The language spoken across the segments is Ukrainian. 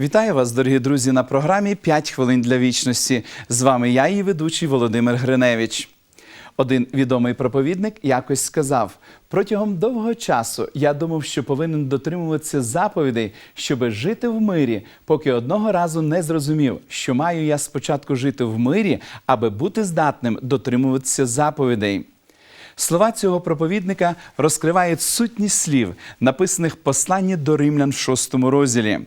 Вітаю вас, дорогі друзі, на програмі «5 хвилин для вічності. З вами я, її ведучий Володимир Гриневич. Один відомий проповідник якось сказав: протягом довгого часу я думав, що повинен дотримуватися заповідей, щоби жити в мирі, поки одного разу не зрозумів, що маю я спочатку жити в мирі, аби бути здатним дотримуватися заповідей. Слова цього проповідника розкривають сутність слів, написаних в посланні до римлян в шостому розділі.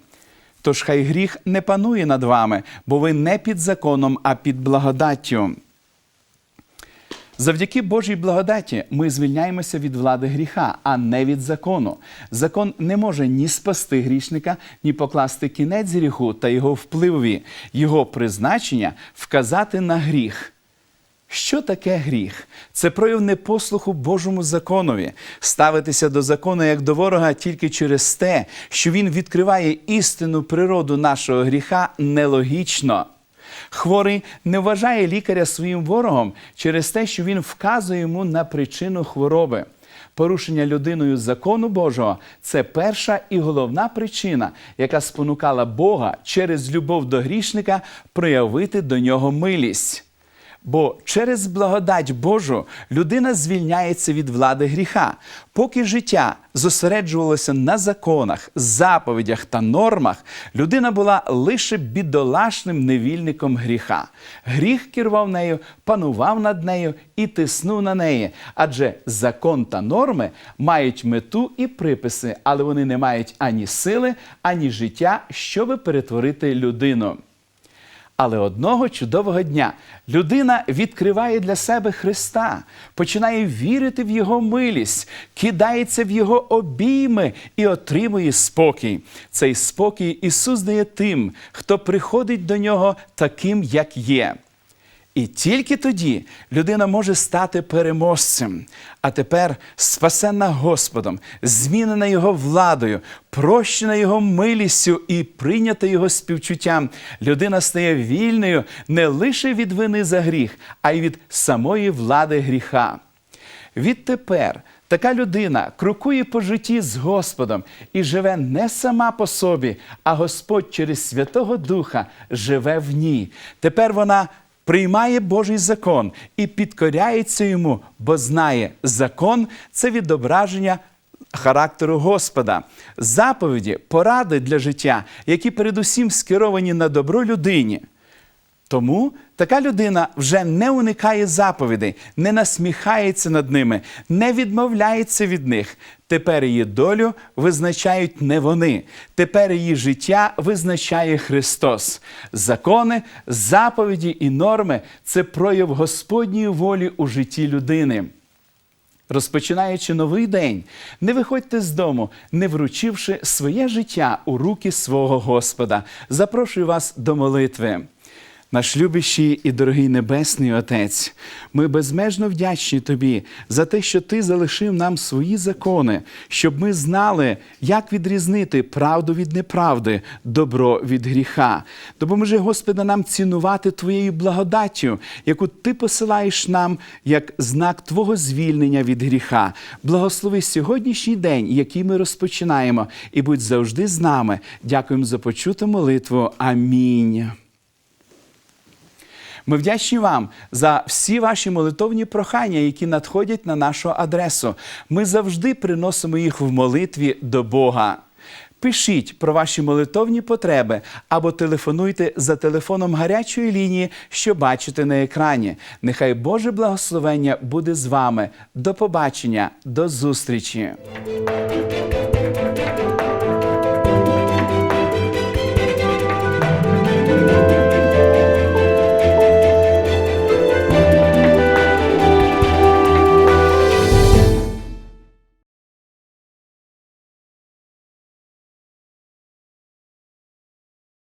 Тож хай гріх не панує над вами, бо ви не під законом, а під благодаттю. Завдяки Божій благодаті ми звільняємося від влади гріха, а не від закону. Закон не може ні спасти грішника, ні покласти кінець гріху та його впливові. Його призначення вказати на гріх. Що таке гріх? Це прояв непослуху Божому законові, ставитися до закону як до ворога тільки через те, що він відкриває істинну природу нашого гріха нелогічно. Хворий не вважає лікаря своїм ворогом через те, що він вказує йому на причину хвороби. Порушення людиною закону Божого це перша і головна причина, яка спонукала Бога через любов до грішника проявити до нього милість. Бо через благодать Божу людина звільняється від влади гріха. Поки життя зосереджувалося на законах, заповідях та нормах, людина була лише бідолашним невільником гріха. Гріх керував нею, панував над нею і тиснув на неї. Адже закон та норми мають мету і приписи, але вони не мають ані сили, ані життя, щоби перетворити людину. Але одного чудового дня людина відкриває для себе Христа, починає вірити в Його милість, кидається в Його обійми і отримує спокій. Цей спокій Ісус дає тим, хто приходить до нього таким, як є. І тільки тоді людина може стати переможцем. А тепер спасена Господом, змінена Його владою, прощена Його милістю і прийнята Його співчуттям, людина стає вільною не лише від вини за гріх, а й від самої влади гріха. Відтепер така людина крокує по житті з Господом і живе не сама по собі, а Господь через Святого Духа живе в ній. Тепер вона приймає Божий закон і підкоряється йому, бо знає, закон це відображення. Характеру Господа, заповіді, поради для життя, які передусім скеровані на добро людині. Тому така людина вже не уникає заповідей, не насміхається над ними, не відмовляється від них. Тепер її долю визначають не вони. Тепер її життя визначає Христос. Закони, заповіді і норми це прояв Господньої волі у житті людини. Розпочинаючи новий день, не виходьте з дому, не вручивши своє життя у руки свого Господа. Запрошую вас до молитви. Наш любящий і дорогий Небесний Отець, ми безмежно вдячні Тобі за те, що Ти залишив нам свої закони, щоб ми знали, як відрізнити правду від неправди, добро від гріха. Допоможи, Господи, нам цінувати Твоєю благодаттю, яку Ти посилаєш нам як знак Твого звільнення від гріха. Благослови сьогоднішній день, який ми розпочинаємо, і будь завжди з нами. Дякуємо за почуту молитву. Амінь. Ми вдячні вам за всі ваші молитовні прохання, які надходять на нашу адресу. Ми завжди приносимо їх в молитві до Бога. Пишіть про ваші молитовні потреби або телефонуйте за телефоном гарячої лінії, що бачите на екрані. Нехай Боже благословення буде з вами. До побачення, до зустрічі!